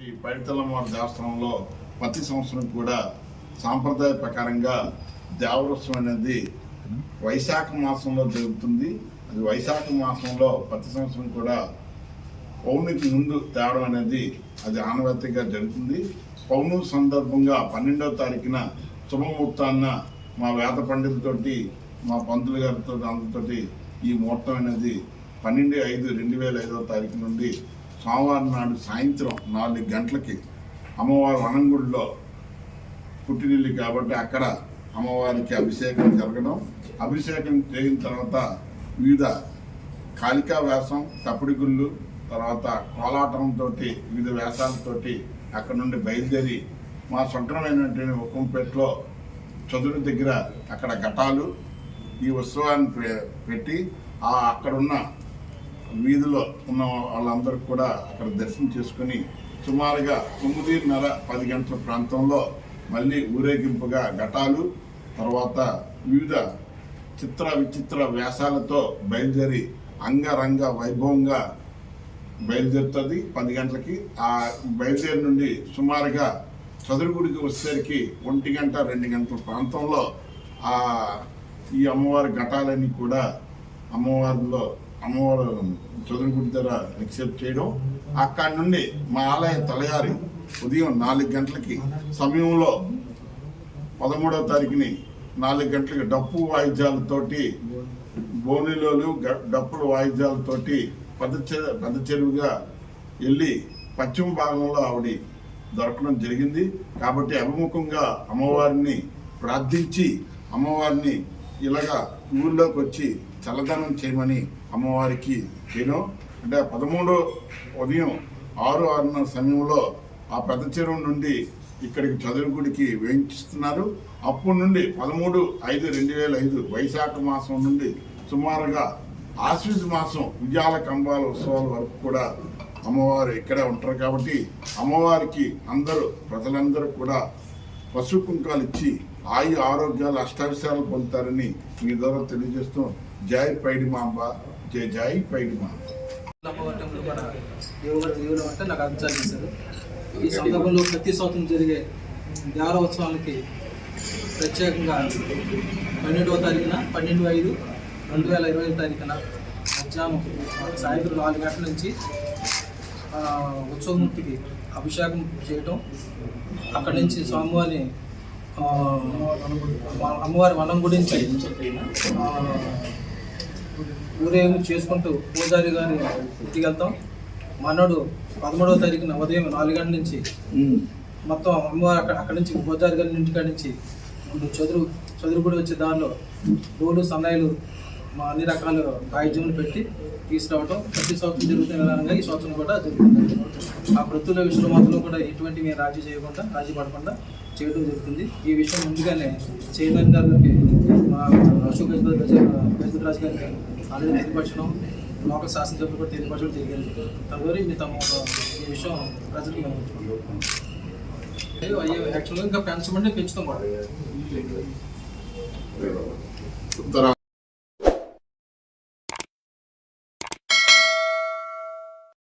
పైడితల్లమ్మవారి దేవస్థానంలో ప్రతి సంవత్సరం కూడా సాంప్రదాయ ప్రకారంగా దేవరోత్సవం అనేది వైశాఖ మాసంలో జరుగుతుంది. అది వైశాఖ మాసంలో ప్రతి సంవత్సరం కూడా పౌర్ణికి ముందు తేవడం అనేది అది ఆనవాయితీగా జరుగుతుంది. పౌర్ణమి సందర్భంగా పన్నెండవ తారీఖున శుభముహూర్తాన్న మా వేద పండితులతోటి మా పంతులు గారితో అందరితోటి ఈ ముహూర్తం అనేది పన్నెండు ఐదు రెండు వేల ఐదవ తారీఖు నుండి సోమవారం నాడు సాయంత్రం నాలుగు గంటలకి అమ్మవారి వనంగుడిలో పుట్టినిల్లు కాబట్టి అక్కడ అమ్మవారికి అభిషేకం జరగడం. అభిషేకం చేసిన తర్వాత వివిధ కాళికా వేషం తప్పుడు గుళ్ళు తర్వాత కోలాటంతో వివిధ వేషాలతో అక్కడ నుండి బయలుదేరి మా సొంతమైనటువంటి ఉక్కంపేటలో చదురు దగ్గర అక్కడ ఘటాలు ఈ ఉత్సవాన్ని పె- పెట్టి ఆ అక్కడున్న వీధిలో ఉన్న వాళ్ళందరూ కూడా అక్కడ దర్శనం చేసుకుని సుమారుగా తొమ్మిదిన్నర పది గంటల ప్రాంతంలో మళ్ళీ ఊరేగింపుగా ఘటాలు తర్వాత వివిధ చిత్ర విచిత్ర వ్యాసాలతో బయలుదేరి అంగరంగ వైభవంగా బయలుదేరుతుంది పది గంటలకి. ఆ బయలుదేరి నుండి సుమారుగా చదురుగుడికి వచ్చేసరికి ఒంటి గంట రెండు గంటల ప్రాంతంలో ఆ ఈ అమ్మవారి ఘటాలన్నీ కూడా అమ్మవారిలో అమ్మవారు చదురుగుడి దగ్గర నిక్షేప్ చేయడం. అక్కడి నుండి మా ఆలయ తలయారి ఉదయం నాలుగు గంటలకి సమయంలో పదమూడవ తారీఖుని నాలుగు గంటలకి డప్పు వాయిద్యాలతోటి బోనిలోలు డప్పుల వాయిద్యాలతోటి పెద్ద చె- పెద్ద చెరువుగా వెళ్ళి పశ్చిమ భాగంలో ఆవిడ దొరకడం జరిగింది. కాబట్టి అభిముఖంగా అమ్మవారిని ప్రార్థించి అమ్మవారిని ఇలాగా ఊళ్ళోకి వచ్చి చల్లదనం చేయమని అమ్మవారికి నేను అంటే పదమూడో ఉదయం ఆరు ఆరున్నర సమయంలో ఆ పెద్ద చెరువు నుండి ఇక్కడికి చదువుగుడికి వేయించిస్తున్నారు. అప్పటి నుండి పదమూడు ఐదు రెండు వేల ఐదు వైశాఖ మాసం నుండి సుమారుగా ఆశ్వీజ మాసం ఉయ్యాల కంబాల ఉత్సవాల వరకు కూడా అమ్మవారు ఇక్కడే ఉంటారు కాబట్టి అమ్మవారికి అందరూ ప్రజలందరూ కూడా పశు కుంకాలు ఇచ్చి ఆయు ఆరోగ్యాలు అష్టావిషయాలు పొందుతారని మీ ద్వారా తెలియజేస్తూ జాయ్ పైడి మాంబ జై జాయ్ పైడి మాంబ. దేవుడు దేవుడు అంటే నాకు అంచనా చేశారు ఈ సందర్భంలో ప్రతి సంవత్సరం జరిగే దేవరోత్సవానికి ప్రత్యేకంగా పన్నెండవ తారీఖున పన్నెండు ఐదు రెండు వేల ఇరవై తారీఖున మధ్యాహ్నం సాయంత్రం నాలుగు గంటల నుంచి ఉత్సవమూర్తికి అభిషేకం చేయటం. అక్కడి నుంచి స్వామివారిని అమ్మవారి వనం గురించి ఊరేగింపు చేసుకుంటూ పూజారి గారి ఇంటికి వెళ్తాం. మనోడు పదమూడవ తారీఖున ఉదయం నాలుగు గంటల నుంచి మొత్తం అమ్మవారు అక్కడ అక్కడి నుంచి పూజారి గారి ఇంటికాడ నుంచి చదురు చదురుగుడి వచ్చే దారిలో రోడ్డు సన్నాయిలు మా అన్ని రకాల వాయిద్యములు పెట్టి తీసుకురావటం ప్రతి సంవత్సరం జరుగుతున్న విధానంగా ఈ సంవత్సరం కూడా జరుగుతుంది. ఆ వృత్తుల విషయంలో మాత్రం కూడా ఎటువంటి మేము రాజీ చేయకుండా రాజీ పడకుండా చేయడం జరుగుతుంది. ఈ విషయం ముందుగానే చైర్మన్ గారికి మా అశోక్ గజపతి రాజు గారికి ఆల్రెడీ తెలియపరచడం లోకల్ శాసనసభ్యులు కూడా తెలియపరచడం జరిగింది. తదుపరి మీ తమ ఈ విషయం ప్రజలకు వినవచ్చు యాక్చువల్గా ఇంకా పెంచమంటే పెంచుతాం కూడా.